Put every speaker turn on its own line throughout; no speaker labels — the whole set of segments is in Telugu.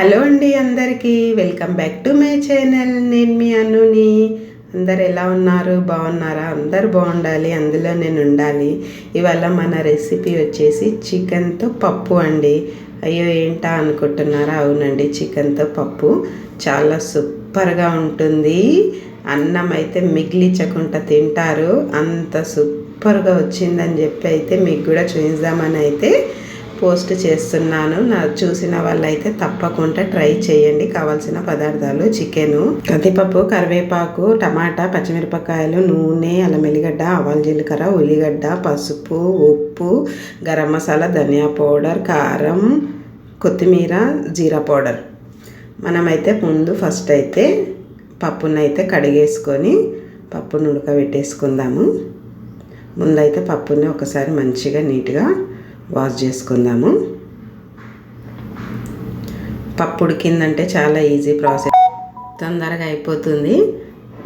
హలో అండి అందరికీ. Welcome back to my channel. నేను మీ అనుని. అందరు ఎలా ఉన్నారు? బాగున్నారా? అందరు బాగుండాలి. అందులో నేను ఉండాలి. ఇవాళ మన రెసిపీ వచ్చేసి చికెన్తో పప్పు అండి. అయ్యో ఏంటా అనుకుంటున్నారా? అవునండి చికెన్తో పప్పు చాలా సూపర్గా ఉంటుంది. అన్నం అయితే మిగిలించకుండా తింటారు. అంత సూపర్గా వచ్చిందని చెప్పి అయితే మీకు కూడా చూపిద్దామని అయితే పోస్ట్ చేస్తున్నాను. నా చూసిన వాళ్ళైతే తప్పకుండా ట్రై చేయండి. కావాల్సిన పదార్థాలు చికెను కందిపప్పు కరివేపాకు టమాటా పచ్చిమిరపకాయలు నూనె అల్లం ఎల్లిగడ్డ ఆవాల జీలకర్ర ఉల్లిగడ్డ పసుపు ఉప్పు గరం మసాలా ధనియా పౌడర్ కారం కొత్తిమీర జీరా పౌడర్. మనమైతే ముందు ఫస్ట్ అయితే పప్పునైతే కడిగేసుకొని పప్పును ఉడకబెట్టేసుకుందాము. ముందైతే పప్పుని ఒకసారి మంచిగా నీట్గా వాష్ చేసుకుందాము. పప్పు ఉడికిందంటే చాలా ఈజీ ప్రాసెస్. తొందరగా అయిపోతుంది.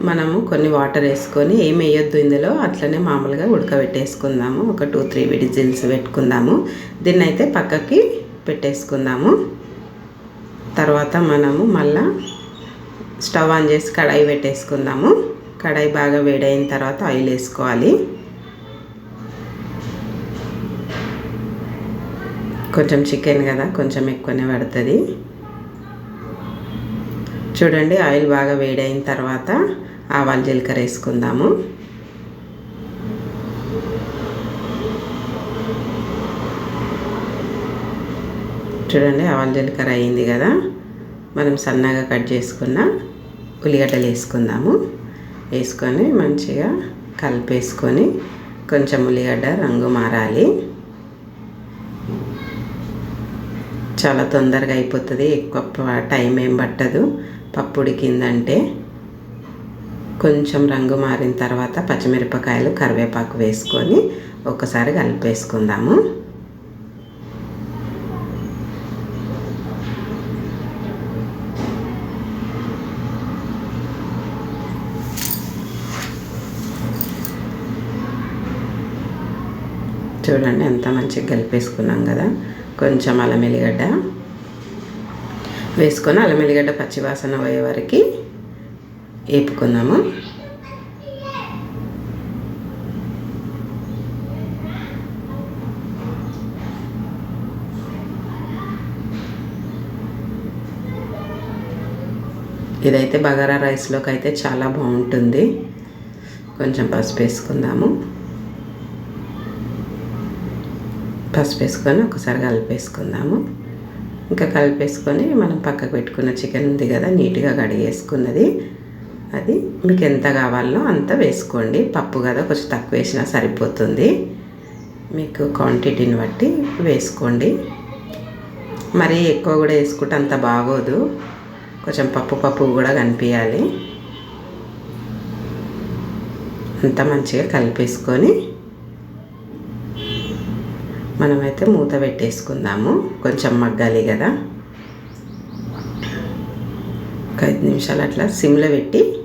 మనము కొన్ని వాటర్ వేసుకొని ఏం వేయొద్దు ఇందులో అట్లనే మామూలుగా ఉడకబెట్టేసుకుందాము. ఒక టూ త్రీ విడిజిల్స్ పెట్టుకుందాము. దీన్ని అయితే పక్కకి పెట్టేసుకుందాము. తర్వాత మనము మళ్ళా స్టవ్ ఆన్ చేసి కడాయి పెట్టేసుకుందాము. కడాయి బాగా వేడైన తర్వాత ఆయిల్ వేసుకోవాలి. కొంచెం చికెన్ కదా కొంచెం ఎక్కువనే పడుతుంది. చూడండి ఆయిల్ బాగా వేడైన తర్వాత ఆవాలు జీలకర్ర వేసుకుందాము. చూడండి ఆవాల జీలకర్ర అయింది కదా. మనం సన్నగా కట్ చేసుకున్న ఉల్లిగడ్డలు వేసుకుందాము. వేసుకొని మంచిగా కలిపేసుకొని కొంచెం ఉల్లిగడ్డ రంగు మారాలి. చాలా తొందరగా అయిపోతుంది. ఎక్కువ టైం ఏం పట్టదు. పప్పు ఉడికిందంటే కొంచెం రంగు మారిన తర్వాత పచ్చిమిరపకాయలు కరివేపాకు వేసుకొని ఒకసారి కలిపేసుకుందాము. చూడండి ఎంత మంచిగా కలిపేసుకున్నాం కదా. కొంచెం అల్లం ఎల్లిగడ్డ వేసుకొని అల్లం ఎల్లిగడ్డ పచ్చివాసన పోయే వరకు వేపుకుందాము ఇదైతే బగారా రైస్లోకి అయితే చాలా బాగుంటుంది. కొంచెం పసుపు వేసుకుందాము పసుపు వేసుకొని ఒకసారి కలిపేసుకుందాము ఇంకా కలిపేసుకొని మనం పక్కకు పెట్టుకున్న చికెన్ ఉంది కదా నీట్గా కడిగేసుకున్నది అది మీకు ఎంత కావాలో అంత వేసుకోండి. పప్పు కదా కొంచెం తక్కువ వేసినా సరిపోతుంది. మీకు క్వాంటిటీని బట్టి వేసుకోండి. మరీ ఎక్కువ కూడా వేసుకుంటే అంత బాగోదు. కొంచెం పప్పు పప్పు కూడా కనిపించాలి. అంత మంచిగా కలిపేసుకొని మనమైతే మూత పెట్టేసుకుందాము. కొంచెం మగ్గాలి కదా. ఒక ఐదు నిమిషాలు అట్లా సిమ్లో పెట్టి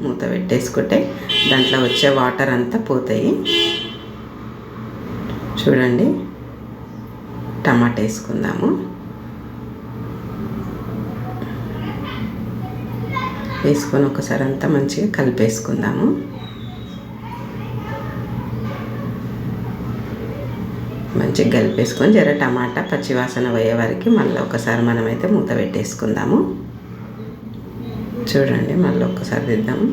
మూత పెట్టేసుకుంటే దాంట్లో వచ్చే వాటర్ అంతా పోతాయి. చూడండి. టమాటా వేసుకుందాము. వేసుకొని ఒకసారి అంతా మంచిగా కలిపేసుకుందాము. మంచిగా కలిపేసుకొని జర టమాటా పచ్చివాసన పోయే వరకు మళ్ళీ ఒకసారి మనమైతే మూత పెట్టేసుకుందాము. చూడండి మళ్ళీ ఒక్కసారి తిద్దాము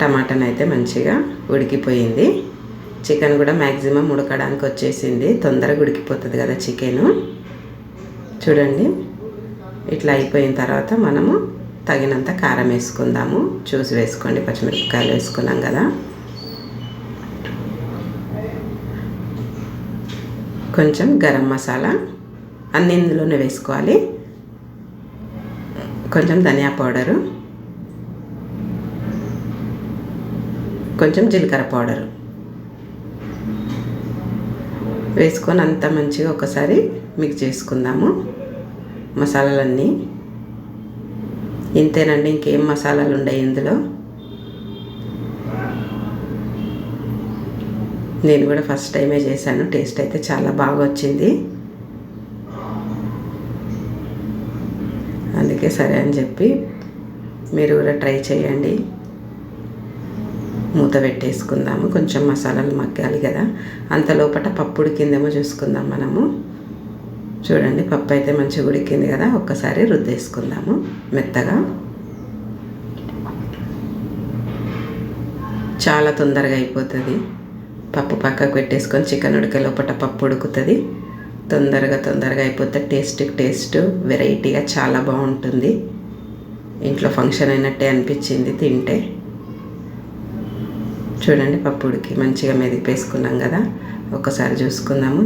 టమాటానైతే అయితే మంచిగా ఉడికిపోయింది. చికెన్ కూడా మ్యాక్సిమం ఉడకడానికి వచ్చేసింది. తొందరగా ఉడికిపోతుంది కదా చికెను. చూడండి ఇట్లా అయిపోయిన తర్వాత మనము తగినంత కారం వేసుకుందాము. చూసి వేసుకోండి పచ్చిమిరపకాయలు వేసుకున్నాం కదా. కొంచెం గరం మసాలా అన్ని ఇందులోనే వేసుకోవాలి. కొంచెం ధనియా పౌడరు. కొంచెం జీలకర్ర పౌడరు. వేసుకొని అంతా మంచిగా ఒకసారి మిక్స్ చేసుకుందాము. మసాలాలన్నీ. ఇంతేనండి ఇంకేం మసాలాలు ఉన్నాయి ఇందులో? నేను కూడా ఫస్ట్ టైమే చేశాను. టేస్ట్ అయితే చాలా బాగా వచ్చింది. అందుకే సరే అని చెప్పి మీరు కూడా ట్రై చేయండి. మూత పెట్టేసుకుందాము. కొంచెం మసాలాలు మగ్గాలి కదా. అంత లోపల పప్పు ఉడికిందేమో చూసుకుందాం మనము. చూడండి పప్పు అయితే మంచిగా ఉడికింది కదా. ఒక్కసారి రుద్దేసుకుందాము మెత్తగా. చాలా తొందరగా అయిపోతుంది. పప్పు పక్కకు పెట్టేసుకొని చికెన్ ఉడికే లోపల పప్పు ఉడుకుతుంది. తొందరగా తొందరగా అయిపోతే టేస్ట్ టేస్ట్ వెరైటీగా చాలా బాగుంటుంది. ఇంట్లో ఫంక్షన్ అయినట్టే అనిపించింది తింటే. చూడండి పప్పు ఉడికి మంచిగా మెదిపేసుకున్నాం కదా. ఒకసారి చూసుకుందాము.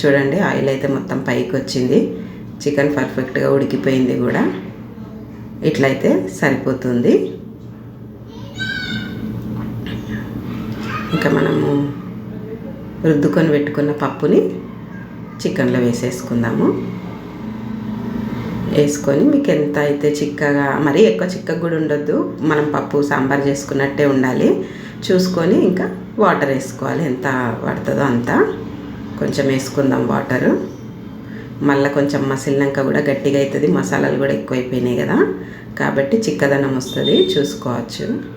చూడండి ఆయిల్ అయితే మొత్తం పైకి వచ్చింది. చికెన్ పర్ఫెక్ట్గా ఉడికిపోయింది కూడా. ఇట్లయితే సరిపోతుంది. ఇంకా మనము రుద్దుకొని పెట్టుకున్న పప్పుని చికెన్లో వేసేసుకుందాము. వేసుకొని మీకు ఎంత అయితే చిక్కగా మరీ ఎక్కువ చిక్కగా కూడా ఉండొద్దు. మనం పప్పు సాంబార్ చేసుకున్నట్టే ఉండాలి. చూసుకొని ఇంకా వాటర్ వేసుకోవాలి. ఎంత పడుతుందో అంత. కొంచెం వేసుకుందాం వాటరు. మళ్ళీ కొంచెం మసిలినాక కూడా గట్టిగా అవుతుంది. మసాలాలు కూడా ఎక్కువైపోయినాయి కదా. కాబట్టి చిక్కదనం వస్తుంది. చూసుకోవచ్చు.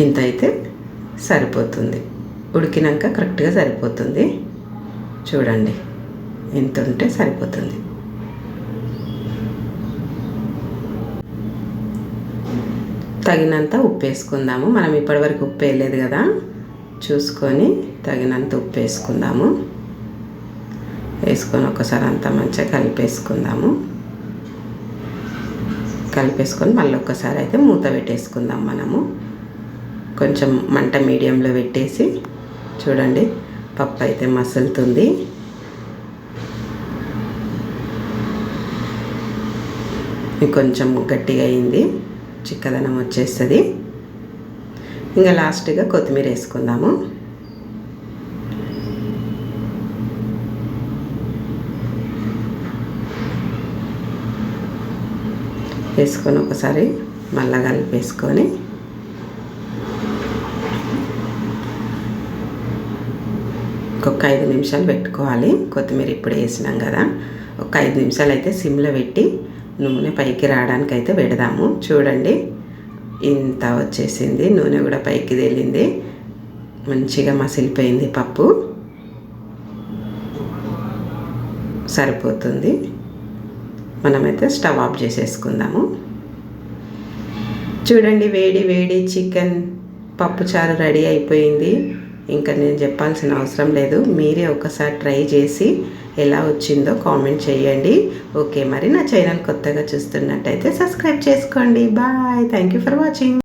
ఇంత అయితే సరిపోతుంది. ఉడికినాక కరెక్ట్గా సరిపోతుంది. చూడండి ఇంత ఉంటే సరిపోతుంది. తగినంత ఉప్పు వేసుకుందాము మనం ఇప్పటివరకు ఉప్పు వేయలేదు కదా? చూసుకొని తగినంత ఉప్పు వేసుకుందాము వేసుకొని ఒకసారి అంతా మంచిగా కలిపేసుకుందాము. కలిపేసుకొని మళ్ళీ ఒక్కసారి అయితే మూత పెట్టేసుకుందాం మనము. కొంచెం మంట మీడియంలో పెట్టేసి చూడండి పప్పు అయితే మసులుతుంది కొంచెం గట్టిగా అయింది చిక్కదనం వచ్చేస్తుంది. ఇంకా లాస్ట్గా కొత్తిమీర వేసుకుందాము. వేసుకొని ఒకసారి మళ్ళా కలిపేసుకొని ఇంకొక ఐదు నిమిషాలు పెట్టుకోవాలి. కొత్తిమీర ఇప్పుడు వేసినాం కదా. ఒక ఐదు నిమిషాలు అయితే సిమ్లో పెట్టి నూనె పైకి రావడానికి అయితే పెడదాము. చూడండి. ఇంత వచ్చేసింది. నూనె కూడా పైకి తేలింది. మంచిగా మసిలిపోయింది పప్పు. సరిపోతుంది. మనమైతే స్టవ్ ఆఫ్ చేసేసుకుందాము. చూడండి వేడి వేడి చికెన్ పప్పుచారు రెడీ అయిపోయింది. ఇంకా నేను చెప్పాల్సిన అవసరం లేదు. మీరే ఒకసారి ట్రై చేసి ఎలా వచ్చిందో కామెంట్ చేయండి. ఓకే మరి నా ఛానల్ కొత్తగా చూస్తున్నట్టయితే సబ్స్క్రైబ్ చేసుకోండి. Bye. Thank you for watching.